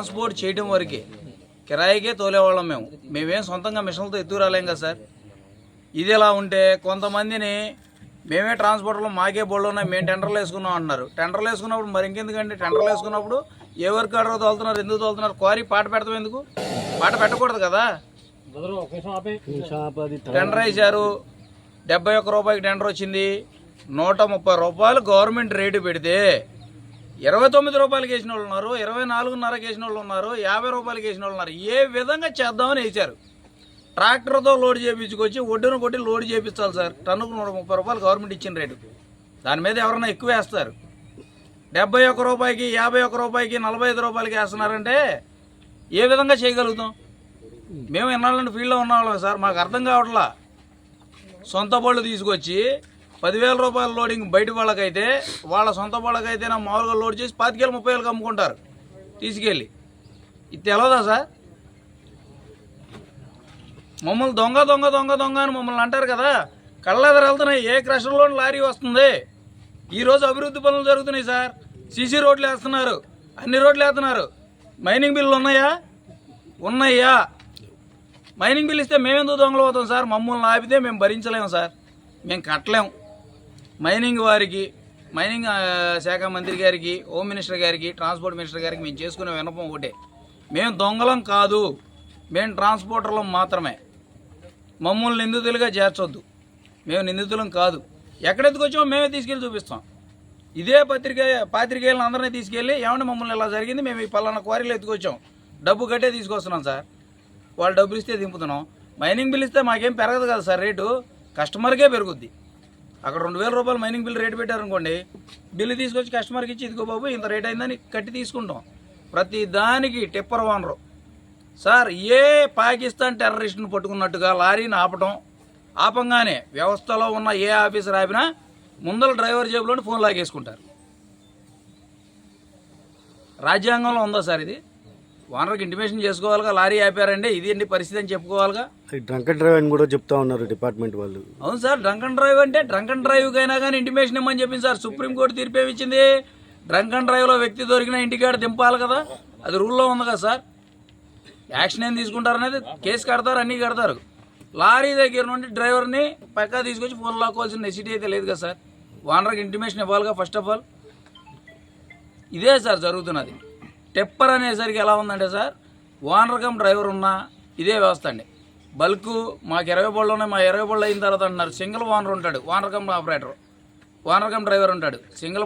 Transport చేయడం వరకే. కిరాయికే తోలేవాళ్ళం మేము. మేమేం సొంతంగా మిషన్లతో ఎత్తు రాలేం కదా సార్. ఇది ఎలా ఉంటే కొంతమందిని మేమే ట్రాన్స్పోర్ట్లో మాకే బోళ్ళు ఉన్నాయి మేము టెండర్లు వేసుకున్నాం అంటున్నారు. టెండర్లు వేసుకున్నప్పుడు మరి ఇంకెందుకండి? టెండర్లు వేసుకున్నప్పుడు ఏ వర్క్ ఆర్డర్ తోలుతున్నారు ఎందుకు తోలుతున్నారు? క్వారీ పాట పెడతాం ఎందుకు? పాట పెట్టకూడదు కదా. టెండర్ వేశారు. డెబ్బై ఒక్క రూపాయలకి టెండర్ వచ్చింది. నూట ముప్పై రూపాయలు గవర్నమెంట్ రేటు పెడితే ఇరవై తొమ్మిది రూపాయలకి వేసిన వాళ్ళు ఉన్నారు ఇరవై నాలుగున్నరకి వేసిన వాళ్ళు ఉన్నారు యాభై రూపాయలకి వేసిన వాళ్ళు ఉన్నారు. ఏ విధంగా చేద్దామని వేశారు? ట్రాక్టర్తో లోడ్ చేయించుకొచ్చి ఒడ్డును కొట్టి లోడ్ చేయించాలి సార్. టన్నుకు నూట ముప్పై రూపాయలు గవర్నమెంట్ ఇచ్చిన రేటు. దాని మీద ఎవరైనా ఎక్కువ వేస్తారు. డెబ్బై ఒక్క రూపాయికి యాభై ఒక్క రూపాయికి నలభై ఐదు రూపాయలకి వేస్తున్నారంటే ఏ విధంగా చేయగలుగుతాం? మేము ఎన్నాళ్ళని ఫీల్డ్లో ఉన్నాం సార్. మాకు అర్థం కావట్లా. సొంత బళ్ళు తీసుకొచ్చి పదివేల రూపాయల లోడింగ్ బయట వాళ్ళకైతే వాళ్ళ సొంత వాళ్ళకైతే నా మామూలుగా లోడ్ చేసి పాతికేలు ముప్పై వేలకు అమ్ముకుంటారు. తీసుకెళ్ళి. ఇది తెలవదా సార్? మమ్మల్ని దొంగ దొంగ దొంగ దొంగ అని మమ్మల్ని అంటారు కదా. కళ్ళెదర వెళ్తున్నాయి. ఏ క్రషర్లో లారీ వస్తుంది? ఈరోజు అభివృద్ధి పనులు జరుగుతున్నాయి సార్. సీసీ రోడ్లు వేస్తున్నారు. అన్ని రోడ్లు వేస్తున్నారు. మైనింగ్ బిల్లు ఉన్నాయా? ఉన్నాయా? మైనింగ్ బిల్ ఇస్తే మేమెందుకు దొంగలు అవుతాం సార్? మమ్మల్ని ఆపితే మేము భరించలేము సార్. మేము కట్టలేము మైనింగ్ వారికి మైనింగ్ శాఖ మంత్రి గారికి హోమ్ మినిస్టర్ గారికి ట్రాన్స్పోర్ట్ మినిస్టర్ గారికి మేము చేసుకునే వినపం ఒకటే. మేము దొంగలం కాదు. మేము ట్రాన్స్పోర్టర్లం మాత్రమే. మమ్మల్ని నిందితులుగా చేర్చొద్దు. మేము నిందితులం కాదు. ఎక్కడెత్తుకొచ్చామో మేమే తీసుకెళ్ళి చూపిస్తాం. ఇదే పత్రిక పాత్రికేయులను అందరినీ తీసుకెళ్ళి ఏమన్నా మమ్మల్ని ఇలా జరిగింది? మేము ఈ పలానా క్వారీలో ఎత్తుకొచ్చాం డబ్బు కట్టే తీసుకొస్తున్నాం సార్. వాళ్ళు డబ్బులు ఇస్తే దింపుతున్నాం. మైనింగ్ బిల్ ఇస్తే మాకేం పెరగదు కదా సార్ రేటు. కస్టమర్కే పెరుగుద్ది. అక్కడ రెండు వేల రూపాయలు మైనింగ్ బిల్ రేటు పెట్టారనుకోండి బిల్లు తీసుకొచ్చి కస్టమర్కి ఇచ్చి ఇదిగో బాబు ఇంత రేట్ అయిందని కట్టి తీసుకుంటాం. ప్రతి దానికి టిప్పర్ ఓనరు సార్ ఏ పాకిస్తాన్ టెర్రరిస్ట్ను పట్టుకున్నట్టుగా లారీని ఆపటం ఆపంగానే వ్యవస్థలో ఉన్న ఏ ఆఫీసర్ ఆపినా ముందల డ్రైవర్ జేబులోని ఫోన్ లాగేసుకుంటారు. రాజ్యాంగంలో ఉందా సార్ ఇది? ఓనర్కి ఇంటిమేషన్ చేసుకోవాలిగా లారీ ఆపారంటే ఇది అండి పరిస్థితి అని చెప్పుకోవాలిగా? డ్రంక్ అండ్ డ్రైవ్ అని కూడా చెప్తా ఉన్నారు డిపార్ట్మెంట్ వాళ్ళు. అవును సార్ డ్రంక్ అండ్ డ్రైవ్ అంటే డ్రంక్ అండ్ డ్రైవ్ కైనా కానీ ఇంటిమేషన్ ఇమ్మని చెప్పింది సార్. సుప్రీంకోర్టు తీర్పు ఏమి ఇచ్చింది డ్రంక్ అండ్ డ్రైవ్లో వ్యక్తి దొరికిన ఇంటికాడ దింపాలి కదా అది రూల్లో ఉంది కదా సార్. యాక్షన్ ఏం తీసుకుంటారు అనేది కేసు కడతారు అన్నీ కడతారు. లారీ దగ్గర నుండి డ్రైవర్ని పక్కా తీసుకొచ్చి ఫోన్ లాక్కోవాల్సిన నెసిటీ అయితే లేదు కదా సార్. ఓనర్కి ఇంటిమేషన్ ఇవ్వాలిగా ఫస్ట్ ఆఫ్ ఆల్ ఇదే సార్ జరుగుతున్నది. టెప్పర్ అనేసరికి ఎలా ఉందంటే సార్ ఓనర్ కమ్ డ్రైవర్ ఉన్నా ఇదే వ్యవస్థ అండి. బల్క్ మాకు ఇరవై బళ్ళు ఉన్నాయి మా ఇరవై బళ్ళు అయిన తర్వాత అంటున్నారు. సింగిల్ ఓనర్ ఉంటాడు owner cum operator? Owner cum driver ఉంటాడు? సింగిల్